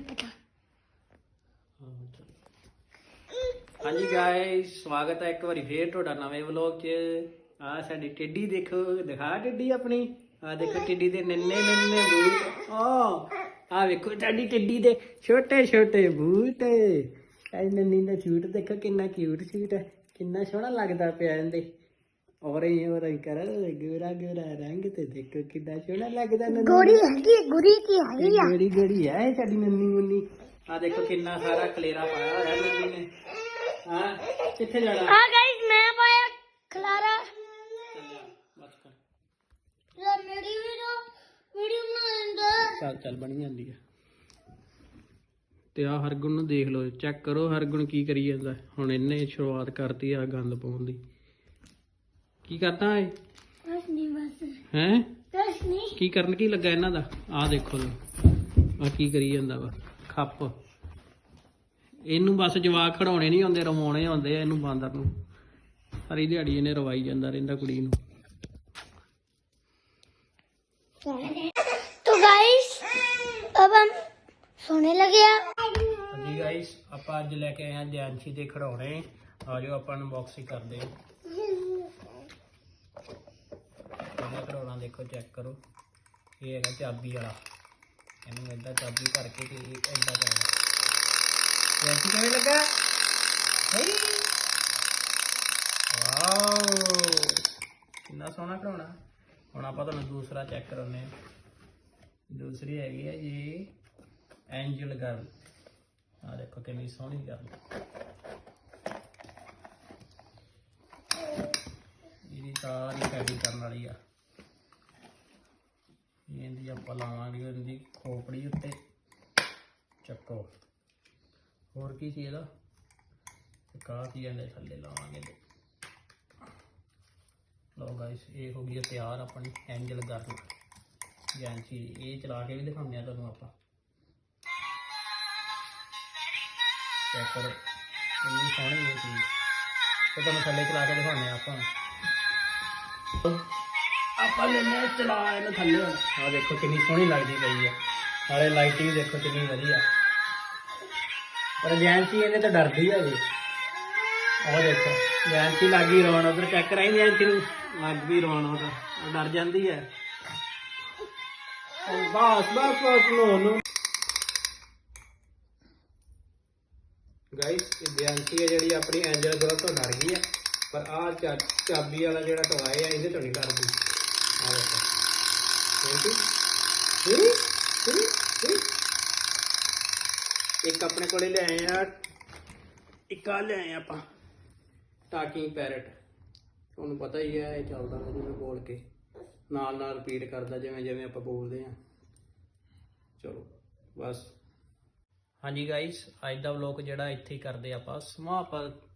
ਪਤਾ ਹਾਂਜੀ ਗਾਇਸ ਸਵਾਗਤ ਹੈ ਇੱਕ ਵਾਰੀ ਫੇਰ ਤੁਹਾਡਾ ਨਵੇਂ ਵਲੌਗ 'ਚ। ਆ ਸਾਡੀ ਟਿੱਡੀ ਦੇਖੋ, ਦਿਖਾ ਟਿੱਡੀ ਆਪਣੀ? ਆ ਦੇਖੋ ਟਿੱਡੀ ਦੇ ਨੰਨੇ ਨੰਨੇ ਬੂਟ। ਆ ਆ ਵੇਖੋ ਸਾਡੀ ਟਿੱਡੀ ਦੇ ਛੋਟੇ ਛੋਟੇ ਬੂਟ। ਐ ਨੰਨੀ ਦਾ ਸੂਟ ਦੇਖੋ ਕਿੰਨਾ ਕਿਊਟ ਸੂਟ ਹੈ, ਕਿੰਨਾ ਸੋਹਣਾ ਲੱਗਦਾ ਪਿਆ ਇਹਦੇ। ਔਰੇ ਔਰੇ ਕਰ ਗੋਰਾ ਗੋਰਾ ਰੰਗ ਤੇ ਦੇਖੋ ਕਿੰਨਾ ਸੋਹਣਾ ਲੱਗਦਾ ਨੰਨੀ। ਗੋਰੀ ਹੈਗੀ ਗੁਰੀ ਕੀ ਹੈਗੀ ਆ? ਗੜੀ ਗੜੀ ਹੈ ਸਾਡੀ ਨੰਨੀ ਮੁੰਨੀ। ਆ ਦੇਖੋ ਕਿੰਨਾ ਸਾਰਾ ਕਲੇਰਾ ਪਾਇਆ ਹੋਇਆ ਨੰਨੀ ਨੇ। ਹਾਂ ਕਿੱਥੇ ਜਾਣਾ? ਆ ਗਾਇਸ ਮੈਂ ਪਾਇਆ ਖਲਾਰਾ। ਚੱਲ ਬਸ ਕਰ। ਲੈ ਮੇਰੀ ਵੀਡੀਓ ਵੀਡੀਓ ਬਣਾਉਂਦਾ ਚੱਲ ਚੱਲ ਬਣੀ ਜਾਂਦੀ ਆ ਤੇ ਆ ਹਰਗੁਣ ਨੂੰ ਦੇਖ ਲਓ ਚੈੱਕ ਕਰੋ ਹਰਗੁਣ ਕੀ ਕਰੀ ਜਾਂਦਾ। ਹੁਣ ਇਹਨੇ ਸ਼ੁਰੂਆਤ ਕਰਤੀ ਆ ਗੰਦ ਪਾਉਣ ਦੀ। ਕੀ ਕਰਦਾ ਏ? ਕੁਛ ਨਹੀਂ ਬਸ। ਹੈ? ਕੁਛ ਨਹੀਂ ਕੀ ਕਰਨ ਕੀ ਲੱਗਾ ਇਹਨਾਂ ਦਾ? ਆ ਦੇਖੋ ਆ ਕੀ ਕਰੀ ਜਾਂਦਾ ਵਾ? ਖੱਪ। ਇਹਨੂੰ ਬਸ ਜਵਾਕ ਖੜਾਉਣੇ ਨਹੀਂ ਹੁੰਦੇ ਰਵਾਉਣੇ ਹੁੰਦੇ ਆ ਇਹਨੂੰ ਬਾਂਦਰ ਨੂੰ। ਸਾਰੀ ਦਿਹਾੜੀ ਇਹਨੇ ਰਵਾਈ ਜਾਂਦਾ ਰਹਿੰਦਾ ਕੁੜੀ ਨੂੰ। ਤੋ ਗਾਇਸ ਅਬ ਹਮ ਸੋਨੇ ਲੱਗੇ ਆ। ਜੀ ਆਪਾਂ ਅੱਜ ਲੈ ਕੇ ਆਏ ਆ ਜੈਨਸੀ ਦੇ ਖੜਾਉਣੇ ਆ ਆਪਾਂ ਅਨਬਾਕਸਿੰਗ ਕਰਦੇ ਹਾਂ। ਇਹਦਾ ਖੜਾਉਣਾ ਦੇਖੋ ਚੈੱਕ ਕਰੋ। ਇਹ ਹੈਗਾ ਚਾਬੀ ਵਾਲਾ। ਇਹਨੂੰ ਏਦਾਂ ਚਾਬੀ ਭਰ ਕੇ ਤੇ ਇਹ ਏਦਾਂ ਚੱਲਦਾ ਜੈਨਸੀ ਕਿਵੇਂ ਲੱਗਾ? ਹਈ ਵਾਓ ਕਿੰਨਾ ਸੋਹਣਾ ਖੜਾਉਣਾ ਹੁਣ ਆਪਾਂ ਤੁਹਾਨੂੰ ਦੂਸਰਾ ਚੈੱਕ ਕਰਾਉਂਦੇ ਹਾਂ। ਦੂਸਰੀ ਹੈਗੀ ਹੈ ਜੀ ਐਂਜਲ ਗਰਲ ਆ ਦੇਖੋ ਕਿੰਨੀ ਸੋਹਣੀ ਗੱਲ। ਇਹਦੀ ਸਾਰੀ ਸੈਟਿੰਗ ਕਰਨ ਵਾਲੀ ਆ। ਇਹਦੀ ਆਪਾਂ ਲਾਵਾਂਗੇ ਇਹਦੀ ਖੋਪੜੀ ਉੱਤੇ। ਚੱਕੋ। ਹੋਰ ਕੀ ਸੀ ਇਹਦਾ? ਤੇ ਕਾਫੀ ਇਹਦੇ ਥੱਲੇ ਲਾਵਾਂਗੇ ਲਓ ਗਾਇਸ ਇਹ ਹੋ ਗਈ ਤਿਆਰ ਆਪਣੀ ਐਂਜਲ ਗਰਲ ਜੈਂਸੀ ਇਹ ਚਲਾ ਕੇ ਵੀ ਦਿਖਾਉਂਦੇ ਆ ਤੁਹਾਨੂੰ ਆਪਾਂ। ਚੈੱਕ ਕਰੋ ਕਿੰਨੀ ਸੋਹਣੀ ਇਹ ਚੀਜ਼। ਤੇ ਤੁਹਾਨੂੰ ਥੱਲੇ ਚਲਾ ਕੇ ਦਿਖਾਉਂਦੇ ਆ ਆਪਾਂ। ਆਪਾਂ ਲੈਨੇ ਚਲਾ ਇਹਨੂੰ ਥੱਲੇ। ਆ ਦੇਖੋ ਕਿੰਨੀ ਸੋਹਣੀ ਲੱਗਦੀ ਪਈ ਆ ਨਾਲੇ ਲਾਈਟਿੰਗ ਦੇਖੋ ਕਿੰਨੀ ਵਧੀਆ। ਪਰ ਜੈਂਸੀ ਇਹਨੇ ਤਾਂ ਡਰਦੀ ਆ ਜੀ। ਉਹ ਦੇਖੋ ਜੈਂਸੀ ਲੱਗੀ ਰੋਣ ਉਧਰ ਚੈੱਕ ਕਰਾਈ ਜੈਂਸੀ ਨੂੰ? ਲੱਗ ਵੀ ਰੋਣ ਉਹ ਤਾਂ ਉਹ ਡਰ ਜਾਂਦੀ ਹੈ। ਬਸ ਬਸ ਬਸ ਨੋ ਨੋ। ਗਾਇਸ ਇਹ ਬਿਆੰਤੀ ਹੈ ਜਿਹੜੀ ਆਪਣੀ ਐਂਜਲ ਗਰਲ ਤੋਂ ਡਰ ਗਈ ਹੈ। ਪਰ ਆ ਚਾਬੀ ਵਾਲਾ ਜਿਹੜਾ ਟਵਾਏ ਆ ਇਹਦੇ ਤੋਂ ਨਹੀਂ ਡਰਦੀ। ਆ ਇੱਕ ਆਪਣੇ ਕੋਲੇ ਲੈ ਆਏ ਆ, ਇੱਕ ਆ ਲੈ ਆਏ ਆਪਾਂ ਟਾਕਿੰਗ ਪੈਰਟ ਤੁਹਾਨੂੰ ਪਤਾ ਹੀ ਹੈ, ਇਹ ਚੱਲਦਾ ਹੈ ਜਿਵੇਂ ਬੋਲ ਕੇ। ਨਾਲ ਨਾਲ ਰਿਪੀਟ ਕਰਦਾ, ਜਿਵੇਂ ਜਿਵੇਂ ਆਪਾਂ ਬੋਲਦੇ ਆ ਚਲੋ, ਬਸ। ਹਾਂਜੀ ਗਾਇਸ ਅੱਜ ਦਾ ਵਲੌਗ ਜਿਹੜਾ ਇੱਥੇ ਹੀ ਕਰਦੇ ਆਪਾਂ। ਸਮਾਪਤ